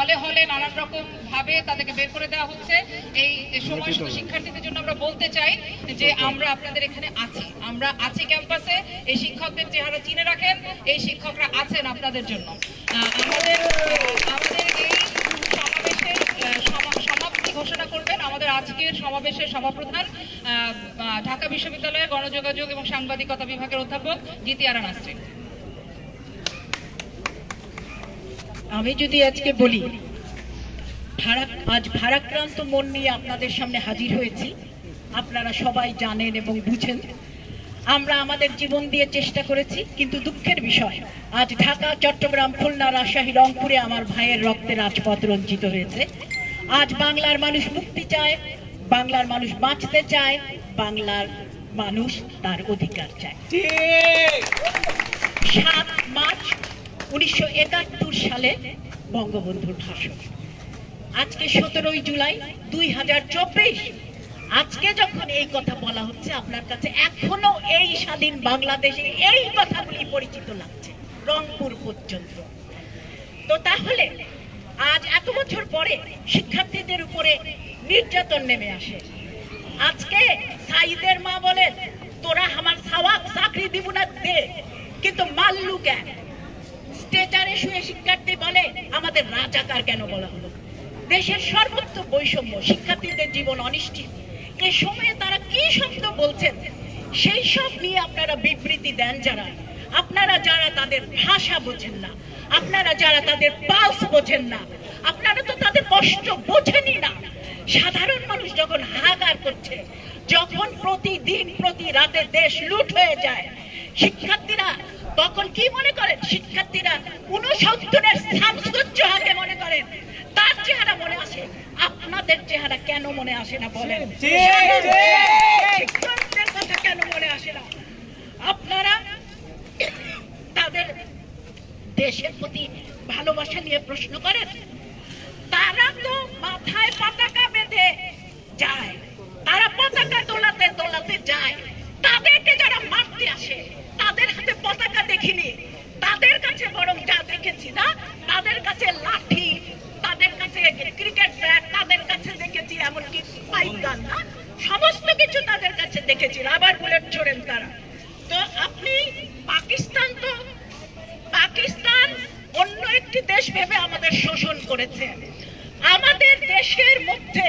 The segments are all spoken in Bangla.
হলে হলে নানান রকম ভাবে তাদেরকে বের করে দেওয়া হচ্ছে। এই সময় শুধু শিক্ষার্থীদের জন্য আমরা বলতে চাই যে আমরা আপনাদের এখানে আছি। আমরা আছি ক্যাম্পাসে। এই শিক্ষকদের চেহারা চিনে রাখেন। এই শিক্ষকরা আছেন আপনাদের জন্য। আমাদের আমাদের এই সমাবেশের সমা- সমাপ্তি ঘোষণা করবেন আমাদের আজকের সমাবেশের সভাপ্রধান ঢাকা বিশ্ববিদ্যালয়ের গণযোগাযোগ এবং সাংবাদিকতা বিভাগের অধ্যাপক জিতিয়ারা নাসরিন আমি যদি আজকে বলি আজ ভারাক্রান্ত মন নিয়ে আপনাদের সামনে হাজির হয়েছি। আপনারা সবাই জানেন এবং বুঝেন। আমরা আমাদের জীবন দিয়ে চেষ্টা করেছি কিন্তু দুঃখের বিষয় আজ ঢাকা চট্টগ্রাম খুলনা রাজশাহী রংপুরে আমার ভাইয়ের রক্তে রাজপথ রঞ্জিত হয়েছে। আজ বাংলার মানুষ মুক্তি চায় বাংলার মানুষ বাঁচতে চায় বাংলার মানুষ তার অধিকার চায়। সাত মার্চ উনিশশো একাত্তর সালে বঙ্গবন্ধুর ভাষণ। আজকে সতেরোই জুলাই দুই হাজার চব্বিশ। আজকে যখন এই কথা বলা হচ্ছে, আপনার কাছে এখনও এই স্বাধীন বাংলাদেশে এই কথাগুলি পরিচিত লাগছে, রংপুর পর্যন্ত। তো তাহলে, আজ এত বছর পরে শিক্ষার্থীদের উপরে নির্যাতন নেমে আসে। আজকে সাইদের মা বলেন, তোরা আমার সাওয়াক চাকরি দিব না দে, কিন্তু মাল্লু কেন স্টেচারে শুয়ে শিক্ষার্থী বলে, আমাদের রাজাকার কেন বলা হলো? দেশের সর্বত্র বৈষম্য, শিক্ষার্থীদের জীবন অনিশ্চিত। এ সময়ে তারা কি শব্দ বলছেন? সেই সব নিয়ে আপনারা বিবৃতি দেন যারা। আপনারা যারা তাদের ভাষা বোঝেন না, আপনারা যারা তাদের পালস বোঝেন না, আপনারা তো তাদের কষ্ট বোঝেনই না। সাধারণ মানুষ যখন হাহাকার করছে, যখন প্রতিদিন প্রতি রাতে দেশ লুট হয়ে যায়, শিক্ষার্থীরা তখন কি মনে করেন? শিক্ষার্থীরা উনসত্তরের শামসুজ্জোহাকে মনে করেন? তার চেহারা মনে আসে। আপনাদের চেহারা কেন মনে আসে না বলেন? শিক্ষকদের কথা কেন মনে আসে না? আপনারা তাদের দেশের প্রতি ভালোবাসা নিয়ে প্রশ্ন করেন তারা তো মাথায় পতাকা বেঁধে যায় তারা পতাকা দোলাতে দোলাতে যায় তাদেরকে যারা মারতে আসে তাদের হাতে পতাকা দেখিনি তাদের কাছে বরং যা দেখেছি না তাদের কাছে লাঠি তাদের কাছে ক্রিকেট ব্যাট তাদের কাছে দেখেছি এমনকি পাইপ গান না সমস্ত কিছু তাদের কাছে দেখেছি আবার বুলেট ছোড়েন তারা। তো আপনি পাকিস্তান তো, পাকিস্তান অন্য একটি দেশ ভেবে আমাদের শোষণ করেছে। আমাদের দেশের মধ্যে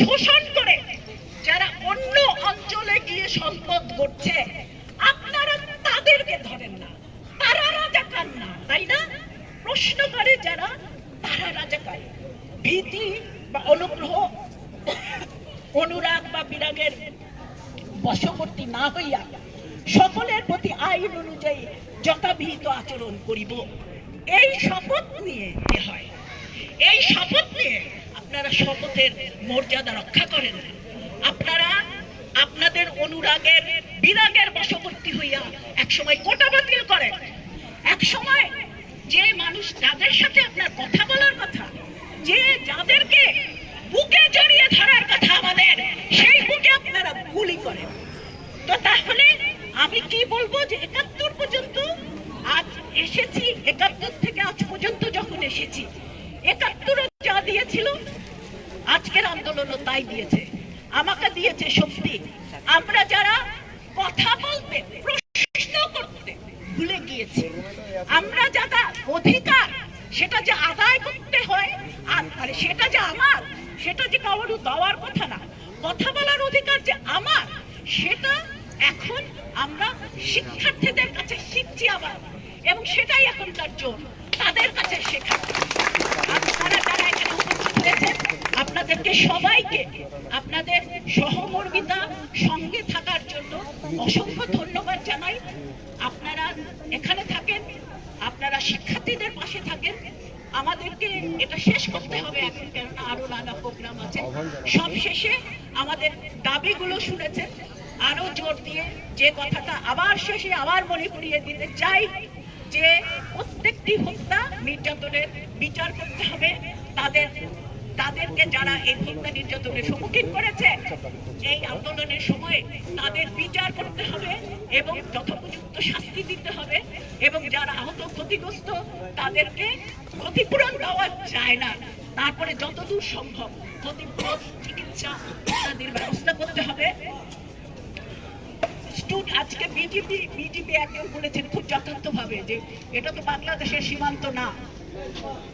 শোষণ করে যারা অন্য অঞ্চলে গিয়ে সম্পদ করছে আপনারা তাদেরকে ধরেন না। তারা রাজাকার না, তাই না? প্রশ্ন করে যারা, তারা রাজাকার। ভীতি বা অনুগ্রহ, অনুরাগ বা বিরাগের বশবর্তী না হইয়া সকলের প্রতি আইন অনুযায়ী যথাবিহিত আচরণ করিব। এই শপথ নিয়ে হয়, এই শপথ নিয়ে আপনারা শপথের মর্যাদা রক্ষা করেন। আপনারা আপনাদের অনুরাগের, বিরাগের বশবর্তী হইয়া একসময় কোটা বাতিল করেন। একসময় যে মানুষ যাদের সাথে আপনার কথা বলার কথা, যে যাদেরকে বুকে জড়িয়ে ধরার কথা আমাদের সেই বুকে আপনারা গুলি করেন তো তাহলে আমি কি বলব যে একাত্তর পর্যন্ত আজ এসেছি, একাত্তর থেকে আজ পর্যন্ত যখন এসেছি একাত্তর যা দিয়েছিল, আজকের আন্দোলনও তাই দিয়েছে। আমাকে দিয়েছে শক্তি। আমরা যারা কথা বলতে, প্রশ্ন করতে ভুলে গিয়েছি, আমরা যারা অধিকার, সেটা যে আদায় করতে হয়, আর সেটা যে আমার, সেটা যে কারোর দেওয়ার কথা না, কথা বলার অধিকার যে আমার, সেটা এখন আমরা শিক্ষার্থীদের কাছে শিখছি আবার, এবং সেটাই এখনকার জোর, তাদের কাছে শেখা আপনাদেরকে সবাইকে, আপনাদের সহমর্মিতা, সঙ্গে থাকার জন্য অসংখ্য ধন্যবাদ জানাই। আপনারা এখানে থাকেন, আপনারা শিক্ষার্থীদের পাশে থাকেন। আমাদেরকে এটা শেষ করতে হবে এখন, কেননা আরও নানা প্রোগ্রাম আছে। সব শেষে আমাদের দাবিগুলো শুনেছেন। আরও জোর দিয়ে যে কথাটা আবার শেষে আবার মনে করিয়ে দিতে চাই যে প্রত্যেকটি হত্যা নির্যাতনের বিচার করতে হবে। তাদের, তাদেরকে যারা এই হত্যা নির্যাতনের সম্মুখীন করেছে, এই আন্দোলনের সময় তাদের বিচার করতে হবে এবং যথোপযুক্ত শাস্তি দিতে হবে এবং যারা আহত ক্ষতিগ্রস্ত তাদেরকে ক্ষতিপূরণ দেওয়া যায় না। তারপরে যতদূর সম্ভব ক্ষতিপূরণ, চিকিৎসা ইত্যাদির ব্যবস্থা করতে হবে। আজকে বিজেপি বিজেপি একজন বলেছেন খুব যথার্থভাবে যে এটা তো বাংলাদেশের সীমান্ত না।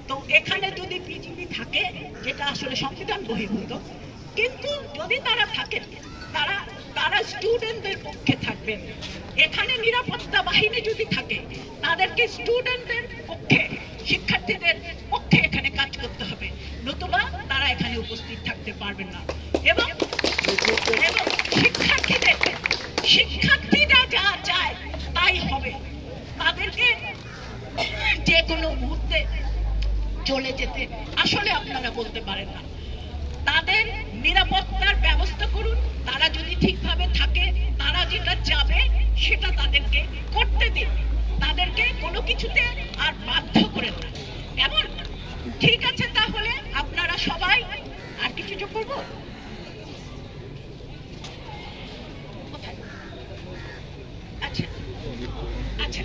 তো এখানে যদি বিজেপি থাকে, যেটা আসলে সংবিধান বহির্ভূত, কিন্তু যদি তারা থাকেন তারা তারা স্টুডেন্টদের পক্ষে থাকবেন এখানে নিরাপত্তা বাহিনী যদি থাকে, তাদেরকে স্টুডেন্টদের পক্ষে, শিক্ষার্থীদের পক্ষে এখানে কাজ করতে হবে। নতুবা তারা এখানে উপস্থিত থাকতে পারবেন না। এবং এবং শিক্ষার্থীদের শিক্ষার্থীরা যা চায় তাই হবে তাদেরকে কোনো মুহূর্তে চলে যেতে আসলে আপনারা বলতে পারেন না। তাদের নিরাপত্তার ব্যবস্থা করুন, তারা যদি ঠিকভাবে থাকে, তারা যেটা যাবে সেটা তাদেরকে করতে দিন। তাদেরকে কোনো কিছুতে আর বাধ্য করেন না এমন ঠিক আছে তাহলে আপনারা সবাই আর কিছু যোগ করব কোথায়? আচ্ছা আচ্ছা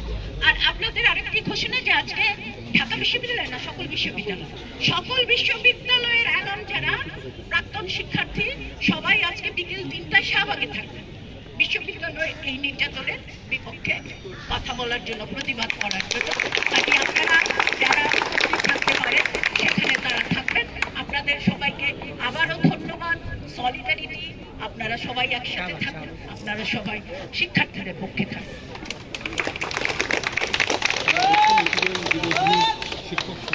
আর আপনাদের আরেকটি ঘোষণা যে আজকে ঢাকা বিশ্ববিদ্যালয় না, সকল বিশ্ববিদ্যালয়। সকল বিশ্ববিদ্যালয়ের অ্যালাম যারা প্রাক্তন শিক্ষার্থী, সবাই আজকে বিকেল তিনটায় শাহবাগে থাকবে। বিশ্ববিদ্যালয়ে এই নির্যাতনের বিপক্ষে কথা বলার জন্য প্রতিবাদ করার জন্য। তাই আপনারা যারা উপস্থিত থাকতে পারেন, সেখানে তারা থাকবেন। আপনাদের সবাইকে আবারও ধন্যবাদ। সলিডারিটি আপনারা সবাই একসাথে থাকুন, আপনারা সবাই শিক্ষার্থীদের পক্ষে থাকুন। Chico.